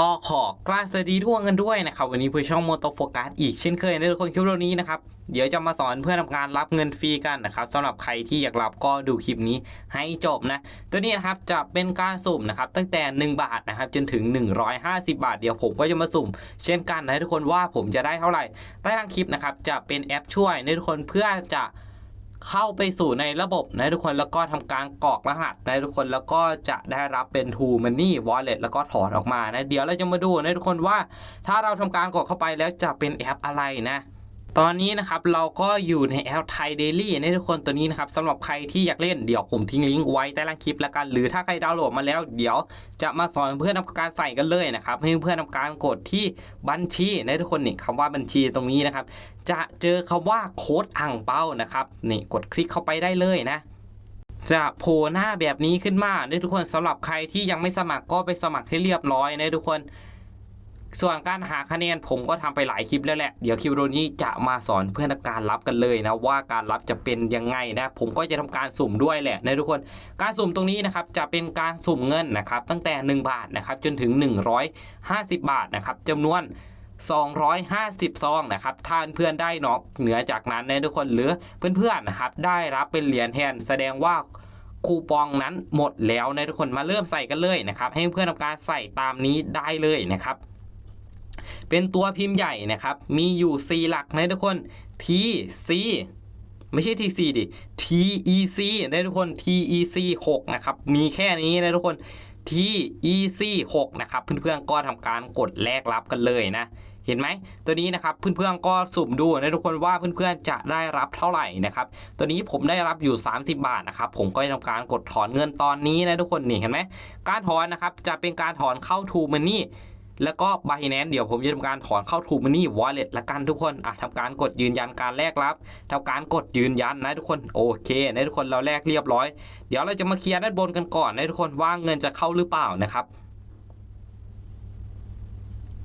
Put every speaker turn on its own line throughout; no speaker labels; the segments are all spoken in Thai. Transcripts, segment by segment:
ก็ขอกล้าสวัสดีทุกคนกันด้วยนะครับ วันนี้ผู้ช่องโมโตโฟกัสอีกเช่นเคยในทุกคนคลิปวิดีโอนี้นะครับ เดี๋ยวจะมาสอนเพื่อทำการรับเงินฟรีกันนะครับสำหรับใครที่อยากรับก็ดูคลิปนี้ให้จบนะ ตัวนี้นะครับจะเป็นการสุ่มนะครับตั้งแต่ 1 บาทนะครับจนถึง 150 บาท เดี๋ยวผมก็จะมาสุ่ม เช่นกันนะทุกคนว่าผมจะได้เท่าไหร่ใต้ล่างคลิปนะครับจะเป็นแอปช่วยในทุกคนเพื่อจะ เข้าไปสู่ในระบบนะทุกคนแล้วก็ทำการกรอกรหัสนะทุกคนแล้วก็จะได้รับเป็น True Money Wallet แล้วก็ถอนออกมานะเดี๋ยวเราจะมาดูนะทุกคนว่า ถ้าเราทำการกรอกเข้าไปแล้วจะเป็นแอปอะไรนะ ตอนนี้นะครับเราก็อยู่ในแอปไทยเดลี่นะทุกคนตัวนี้นะครับสำหรับใครที่อยากเล่นเดี๋ยวผมทิ้งลิงก์ไว้ใต้ล่างคลิปแล้วกัน หรือถ้าใครดาวน์โหลดมาแล้ว เดี๋ยวจะมาสอนเพื่อนทำการใส่กันเลยนะครับให้เพื่อนทำการกดที่บัญชีนะทุกคนนี่คำว่าบัญชีตรงนี้นะครับ จะเจอคำว่าโค้ดอ่างเป้านะครับนี่กดคลิกเข้าไปได้เลยนะจะโผล่หน้าแบบนี้ขึ้นมานะทุกคนสำหรับใครที่ยังไม่สมัครก็ไปสมัครให้เรียบร้อยนะทุกคน ส่วนการหาคะแนนผมก็ทำไปหลายคลิปแล้วแหละ เดี๋ยวคลิปวิดีโอนี้จะมาสอนเพื่อนการรับกันเลยนะว่าการรับจะเป็นยังไงนะ ผมก็จะทำการสุ่มด้วยแหละนะทุกคน การสุ่มตรงนี้นะครับจะเป็นการสุ่มเงินนะครับตั้งแต่ 1 บาทนะครับจนถึง 150 บาทนะครับจำนวน250 ซองนะครับถ้าเพื่อนได้นอกเหนือจากนั้นนะทุกคนหรือเพื่อนๆนะครับได้รับเป็นเหรียญแทนแสดงว่าคูปองนั้นหมดแล้วนะทุกคนมาเริ่มใส่กันเลยนะครับให้เพื่อนทำการใส่ตามนี้ได้เลยนะครับ เป็นตัวพิมพ์ใหญ่นะครับ มีอยู่ 4 หลักนะทุกคน T C ไม่ใช่ TC ดิ TEC นะทุกคน TEC 6 นะครับ มีแค่นี้นะทุกคน TEC 6 นะครับ เพื่อนๆก็ทำการกดแลกรับกันเลยนะเห็นไหมตัวนี้นะครับเพื่อนๆก็สุ่มดูนะทุกคนว่าเพื่อนๆจะได้รับเท่าไหร่นะครับตัวนี้ผมได้รับอยู่ 30 บาทนะครับผมก็จะทำการกดถอนเงินตอนนี้นะทุกคนนี่เห็นไหมการถอนนะครับจะเป็นการถอนเข้า True Money แล้วก็ Binance เดี๋ยวผมจะทำการถอนเข้า True Money Wallet ละกันทุกคนอะทำการกดยืนยันการแลกรับทำการกดยืนยันนะทุกคนโอเคนะทุกคนเราแลกเรียบร้อย เดี๋ยวเราจะมาเคลียร์ด้านบนกันก่อนนะทุกคนว่าเงินจะเข้าหรือเปล่านะครับ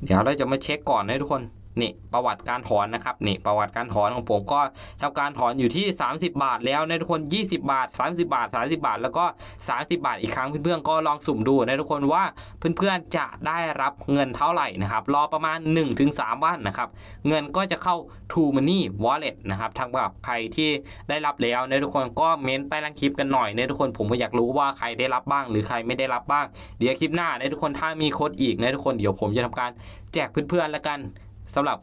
เดี๋ยวเราจะมาเช็คก่อนนะทุกคน นี่ประวัติการถอนนะครับนี่ประวัติการถอนของผมก็ทำการถอนอยู่ที่ 30 บาทแล้วนะทุกคน 20 บาท 30 บาท 30 บาท แล้วก็ 30 บาทอีกครั้งเพื่อนๆก็ลองสุ่มดูนะทุกคนว่าเพื่อนๆจะได้รับเงินเท่าไหร่นะครับรอประมาณ 1-3 วันนะครับเงินก็จะเข้า True Money Wallet นะครับทั้งแบบใครที่ได้รับแล้วนะทุกคนก็เม้นใต้ล่างคลิปกันหน่อยนะทุกคนผมก็อยากรู้ว่าใครได้รับบ้าง หรือใครไม่ได้รับบ้าง เดี๋ยวคลิปหน้านะทุกคนถ้ามีโค้ดอีกนะทุกคนเดี๋ยวผมจะทำการแจกเพื่อนๆแล้วกัน สำหรับ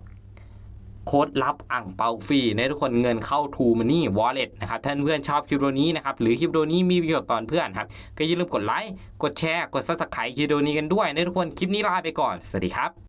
โค้ดลับอ่างเปาฟรีนะทุกคนเงินเข้า True Money Wallet นะครับท่านเพื่อนชอบคลิปวิดีโอนี้นะครับหรือคลิปวิดีโอนี้มีประโยชน์ต่อเพื่อนครับก็อย่าลืมกดไลค์กดแชร์กด Subscribe คลิปวิดีโอนี้กันด้วยนะทุกคนคลิปนี้ลาไปก่อนสวัสดีครับ